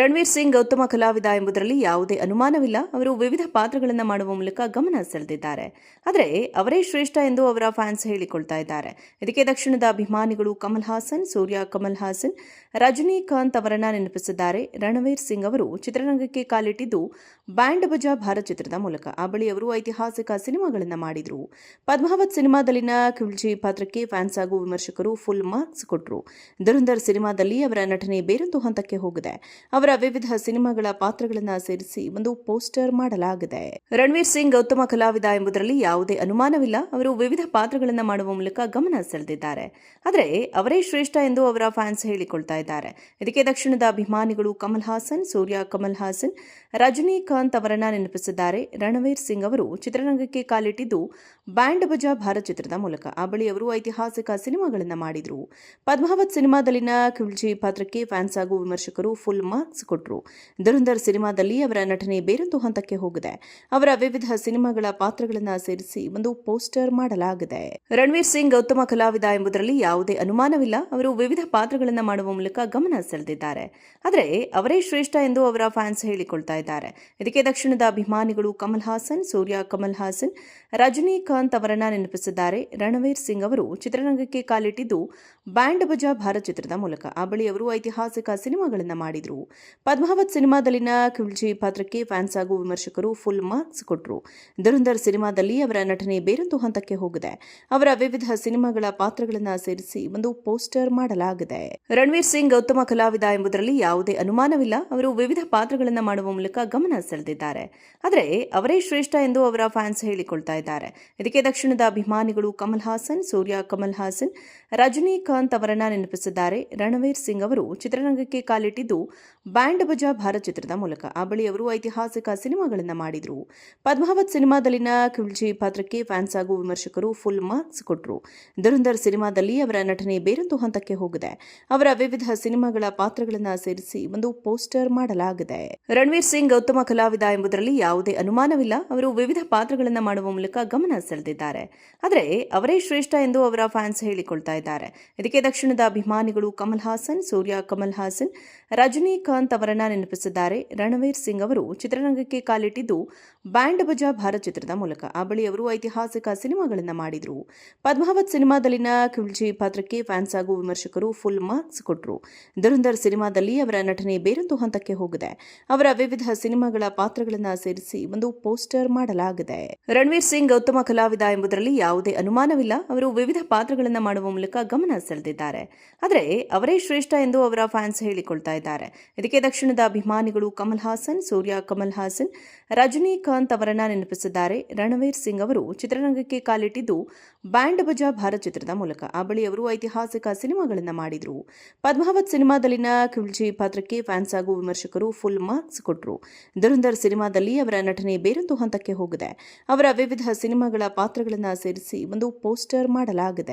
ರಣವೀರ್ ಸಿಂಗ್ ಉತ್ತಮ ಕಲಾವಿದ ಎಂಬುದರಲ್ಲಿ ಯಾವುದೇ ಅನುಮಾನವಿಲ್ಲ. ಅವರು ವಿವಿಧ ಪಾತ್ರಗಳನ್ನು ಮಾಡುವ ಮೂಲಕ ಗಮನ ಸೆಳೆದಿದ್ದಾರೆ. ಆದರೆ ಅವರೇ ಶ್ರೇಷ್ಠ ಎಂದು ಅವರ ಫ್ಯಾನ್ಸ್ ಹೇಳಿಕೊಳ್ತಾ ಇದ್ದಾರೆ. ಇದಕ್ಕೆ ದಕ್ಷಿಣದ ಅಭಿಮಾನಿಗಳು ಕಮಲ್ ಹಾಸನ್, ಸೂರ್ಯ ಕಮಲ್ ಹಾಸನ್, ರಜನಿಕಾಂತ್ ಅವರನ್ನ ನೆನಪಿಸಿದ್ದಾರೆ. ರಣವೀರ್ ಸಿಂಗ್ ಅವರು ಚಿತ್ರರಂಗಕ್ಕೆ ಕಾಲಿಟ್ಟಿದ್ದು ಬ್ಯಾಂಡ್ ಬಜಾ ಭಾರತ್ ಚಿತ್ರದ ಮೂಲಕ. ಆ ಬಳಿ ಅವರು ಐತಿಹಾಸಿಕ ಸಿನಿಮಾಗಳನ್ನು ಮಾಡಿದರು. ಪದ್ಮಾವತ್ ಸಿನಿಮಾದಲ್ಲಿನ ಖಿಲ್ಜಿ ಪಾತ್ರಕ್ಕೆ ಫ್ಯಾನ್ಸ್ ಹಾಗೂ ವಿಮರ್ಶಕರು ಫುಲ್ ಮಾರ್ಕ್ಸ್ ಕೊಟ್ಟರು ಧುರಂಧರ್ ಸಿನಿಮಾದಲ್ಲಿ ಅವರ ನಟನೆ ಬೇರೊಂದು ಹಂತಕ್ಕೆ ಹೋಗಿದೆ. ಅವರ ವಿವಿಧ ಸಿನಿಮಾಗಳ ಪಾತ್ರಗಳನ್ನು ಸೇರಿಸಿ ಒಂದು ಪೋಸ್ಟರ್ ಮಾಡಲಾಗಿದೆ. ರಣವೀರ್ ಸಿಂಗ್ ಉತ್ತಮ ಕಲಾವಿದ ಎಂಬುದರಲ್ಲಿ ಯಾವುದೇ ಅನುಮಾನವಿಲ್ಲ. ಅವರು ವಿವಿಧ ಪಾತ್ರಗಳನ್ನು ಮಾಡುವ ಮೂಲಕ ಗಮನ ಸೆಳೆದಿದ್ದಾರೆ. ಆದರೆ ಅವರೇ ಶ್ರೇಷ್ಠ ಎಂದು ಅವರ ಫ್ಯಾನ್ಸ್ ಹೇಳಿಕೊಳ್ತಾ ಇದ್ದಾರೆ. ಇದಕ್ಕೆ ದಕ್ಷಿಣದ ಅಭಿಮಾನಿಗಳು ಕಮಲ್ ಹಾಸನ್, ಸೂರ್ಯ ಕಮಲ್ ಹಾಸನ್, ರಜನಿಕಾಂತ್ ಅವರನ್ನ ನೆನಪಿಸಿದ್ದಾರೆ. ರಣವೀರ್ ಸಿಂಗ್ ಅವರು ಚಿತ್ರರಂಗಕ್ಕೆ ಕಾಲಿಟ್ಟಿದ್ದು ಬ್ಯಾಂಡ್ ಬಜಾ ಭಾರತ್ ಚಿತ್ರದ ಮೂಲಕ. ಆ ಬಳಿ ಅವರು ಐತಿಹಾಸಿಕ ಸಿನಿಮಾಗಳನ್ನು ಮಾಡಿದರು. ಪದ್ಮಾವತ್ ಸಿನಿಮಾದಲ್ಲಿನ ಖಿಲ್ಜಿ ಪಾತ್ರಕ್ಕೆ ಫ್ಯಾನ್ಸ್ ಹಾಗೂ ವಿಮರ್ಶಕರು ಫುಲ್ ಮಾರ್ಕ್ಸ್ ಕೊಟ್ಟರು ಧುರಂಧರ್ ಸಿನಿಮಾದಲ್ಲಿ ಅವರ ನಟನೆ ಬೇರೊಂದು ಹಂತಕ್ಕೆ ಹೋಗಿದೆ. ಅವರ ವಿವಿಧ ಸಿನಿಮಾಗಳ ಪಾತ್ರಗಳನ್ನು ಸೇರಿಸಿ ಒಂದು ಪೋಸ್ಟರ್ ಮಾಡಲಾಗಿದೆ. ರಣವೀರ್ ಸಿಂಗ್ ಉತ್ತಮ ಕಲಾವಿದ ಎಂಬುದರಲ್ಲಿ ಯಾವುದೇ ಅನುಮಾನವಿಲ್ಲ. ಅವರು ವಿವಿಧ ಪಾತ್ರಗಳನ್ನು ಮಾಡುವ ಮೂಲಕ ಗಮನ ಸೆಳೆದಿದ್ದಾರೆ. ಆದರೆ ಅವರೇ ಶ್ರೇಷ್ಠ ಎಂದು ಅವರ ಫ್ಯಾನ್ಸ್ ಹೇಳಿಕೊಳ್ತಾ ಇದ್ದಾರೆ. ಇದಕ್ಕೆ ದಕ್ಷಿಣದ ಅಭಿಮಾನಿಗಳು ಕಮಲ್ ಹಾಸನ್, ಸೂರ್ಯ ಕಮಲ್ ಹಾಸನ್, ರಜನಿಕಾಂತ್ ಅವರನ್ನ ನೆನಪಿಸಿದ್ದಾರೆ. ರಣವೀರ್ ಸಿಂಗ್ ಅವರು ಚಿತ್ರರಂಗಕ್ಕೆ ಕಾಲಿಟ್ಟಿದ್ದು ಬ್ಯಾಂಡ್ ಬಜಾ ಭಾರತ್ ಚಿತ್ರದ ಮೂಲಕ. ಆ ಬಳಿ ಅವರು ಐತಿಹಾಸಿಕ ಸಿನಿಮಾಗಳನ್ನು ಮಾಡಿದರು. ಪದ್ಮಾವತ್ ಸಿನಿಮಾದಲ್ಲಿನ ಖಿಲ್ಜಿ ಪಾತ್ರಕ್ಕೆ ಫ್ಯಾನ್ಸ್ ಹಾಗೂ ವಿಮರ್ಶಕರು ಫುಲ್ ಮಾರ್ಕ್ಸ್ ಕೊಟ್ಟರು ಧುರಂಧರ್ ಸಿನಿಮಾದಲ್ಲಿ ಅವರ ನಟನೆ ಬೇರೊಂದು ಹಂತಕ್ಕೆ ಹೋಗಿದೆ. ಅವರ ವಿವಿಧ ಸಿನಿಮಾಗಳ ಪಾತ್ರಗಳನ್ನು ಸೇರಿಸಿ ಒಂದು ಪೋಸ್ಟರ್ ಮಾಡಲಾಗಿದೆ. ರಣವೀರ್ ಸಿಂಗ್ ಉತ್ತಮ ಕಲಾವಿದ ಎಂಬುದರಲ್ಲಿ ಯಾವುದೇ ಅನುಮಾನವಿಲ್ಲ. ಅವರು ವಿವಿಧ ಪಾತ್ರಗಳನ್ನು ಮಾಡುವ ಮೂಲಕ ಗಮನ ಸೆಳೆದಿದ್ದಾರೆ. ಆದರೆ ಅವರೇ ಶ್ರೇಷ್ಠ ಎಂದು ಅವರ ಫ್ಯಾನ್ಸ್ ಹೇಳಿಕೊಳ್ತಾ ಇದ್ದಾರೆ. ಇದಕ್ಕೆ ದಕ್ಷಿಣದ ಅಭಿಮಾನಿಗಳು ಕಮಲ್ ಹಾಸನ್, ಸೂರ್ಯ ಕಮಲ್ ಹಾಸನ್, ರಜನಿಕಾಂತ್ ಅವರನ್ನ ನೆನಪಿಸಿದ್ದಾರೆ. ರಣವೀರ್ ಸಿಂಗ್ ಅವರು ಚಿತ್ರರಂಗಕ್ಕೆ ಕಾಲಿಟ್ಟಿದ್ದು ಬ್ಯಾಂಡ್ ಬಜಾ ಭಾರತ್ ಚಿತ್ರದ ಮೂಲಕ ಆ ಬಳಿ ಅವರು ಐತಿಹಾಸಿಕ ಸಿನಿಮಾಗಳನ್ನು ಮಾಡಿದರು. ಪದ್ಮಾವತ್ ಸಿನಿಮಾದಲ್ಲಿನ ಖಿಲ್ಜಿ ಪಾತ್ರಕ್ಕೆ ಫ್ಯಾನ್ಸ್ ಹಾಗೂ ವಿಮರ್ಶಕರು ಫುಲ್ ಮಾರ್ಕ್ಸ್ ಕೊಟ್ಟರು ಧುರಂಧರ್ ಸಿನಿಮಾದಲ್ಲಿ ಅವರ ನಟನೆ ಬೇರೊಂದು ಹಂತಕ್ಕೆ ಹೋಗಿದೆ. ಅವರ ವಿವಿಧ ಸಿನಿಮಾಗಳ ಪಾತ್ರಗಳನ್ನು ಸೇರಿಸಿ ಒಂದು ಪೋಸ್ಟರ್ ಮಾಡಲಾಗಿದೆ. ರಣವೀರ್ ಸಿಂಗ್ ಉತ್ತಮ ಕಲಾವಿದ ಎಂಬುದರಲ್ಲಿ ಯಾವುದೇ ಅನುಮಾನವಿಲ್ಲ. ಅವರು ವಿವಿಧ ಪಾತ್ರಗಳನ್ನು ಮಾಡುವ ಮೂಲಕ ಗಮನ ಸೆಳೆದಿದ್ದಾರೆ. ಆದರೆ ಅವರೇ ಶ್ರೇಷ್ಠ ಎಂದು ಅವರ ಫ್ಯಾನ್ಸ್ ಹೇಳಿಕೊಳ್ತಾ ಇದ್ದಾರೆ. ಇದಕ್ಕೆ ದಕ್ಷಿಣದ ಅಭಿಮಾನಿಗಳು ಕಮಲ್ ಹಾಸನ್, ಸೂರ್ಯ ಕಮಲ್ ಹಾಸನ್ ರಜನಿಕಾಂತ್ ಅವರನ್ನ ನೆನಪಿಸಿದ್ದಾರೆ. ರಣವೀರ್ ಸಿಂಗ್ ಅವರು ಚಿತ್ರರಂಗಕ್ಕೆ ಕಾಲಿಟ್ಟಿದ್ದು ಬ್ಯಾಂಡ್ ಬಜಾ ಭಾರತ್ ಚಿತ್ರದ ಮೂಲಕ. ಆ ಬಳಿ ಅವರು ಐತಿಹಾಸಿಕ ಸಿನಿಮಾಗಳನ್ನು ಮಾಡಿದರು. ಪದ್ಮಾವತ್ ಸಿನಿಮಾದಲ್ಲಿನ ಖಿಲ್ಜಿ ಪಾತ್ರಕ್ಕೆ ಫ್ಯಾನ್ಸ್ ಹಾಗೂ ವಿಮರ್ಶಕರು ಫುಲ್ ಮಾರ್ಕ್ಸ್ ಕೊಟ್ಟರು ಧುರಂಧರ್ ಸಿನಿಮಾದಲ್ಲಿ ಅವರ ನಟನೆ ಬೇರೊಂದು ಹಂತಕ್ಕೆ ಹೋಗಿದೆ. ಅವರ ವಿವಿಧ ಸಿನಿಮಾಗಳ ಪಾತ್ರಗಳನ್ನು ಸೇರಿಸಿ ಒಂದು ಪೋಸ್ಟರ್ ಮಾಡಲಾಗಿದೆ. ರಣವೀರ್ ಸಿಂಗ್ ಉತ್ತಮ ಕಲಾವಿದ ಎಂಬುದರಲ್ಲಿ ಯಾವುದೇ ಅನುಮಾನವಿಲ್ಲ. ಅವರು ವಿವಿಧ ಪಾತ್ರಗಳನ್ನು ಮಾಡುವ ಮೂಲಕ ಗಮನ ಸೆಳೆದಿದ್ದಾರೆ. ಆದರೆ ಅವರೇ ಶ್ರೇಷ್ಠ ಎಂದು ಅವರ ಫ್ಯಾನ್ಸ್ ಹೇಳಿಕೊಳ್ತಾ ಇದ್ದಾರೆ. ಇದಕ್ಕೆ ದಕ್ಷಿಣದ ಅಭಿಮಾನಿಗಳು ಕಮಲ್ ಹಾಸನ್, ಸೂರ್ಯ ಕಮಲ್ ಹಾಸನ್, ರಜನಿಕಾಂತ್ ಅವರನ್ನ ನೆನಪಿಸಿದ್ದಾರೆ. ರಣವೀರ್ ಸಿಂಗ್ ಅವರು ಚಿತ್ರರಂಗಕ್ಕೆ ಕಾಲಿಟ್ಟಿದ್ದು ಬ್ಯಾಂಡ್ ಬಜಾ ಭಾರತ್ ಚಿತ್ರದ ಮೂಲಕ. ಆ ಬಳಿ ಅವರು ಐತಿಹಾಸಿಕ ಸಿನಿಮಾಗಳನ್ನು ಮಾಡಿದರು. ಪದ್ಮಾವತ್ ಸಿನಿಮಾದಲ್ಲಿನ ಖಿಲ್ಜಿ ಪಾತ್ರಕ್ಕೆ ಫ್ಯಾನ್ಸ್ ಹಾಗೂ ವಿಮರ್ಶಕರು ಫುಲ್ ಮಾರ್ಕ್ಸ್ ಕೊಟ್ಟರು ಧುರಂಧರ್ ಸಿನಿಮಾದಲ್ಲಿ ಅವರ ನಟನೆ ಬೇರೊಂದು ಹಂತಕ್ಕೆ ಹೋಗಿದೆ. ಅವರ ವಿವಿಧ ಸಿನಿಮಾಗಳ ಪಾತ್ರಗಳನ್ನು ಸೇರಿಸಿ ಒಂದು ಪೋಸ್ಟರ್ ಮಾಡಲಾಗಿದೆ.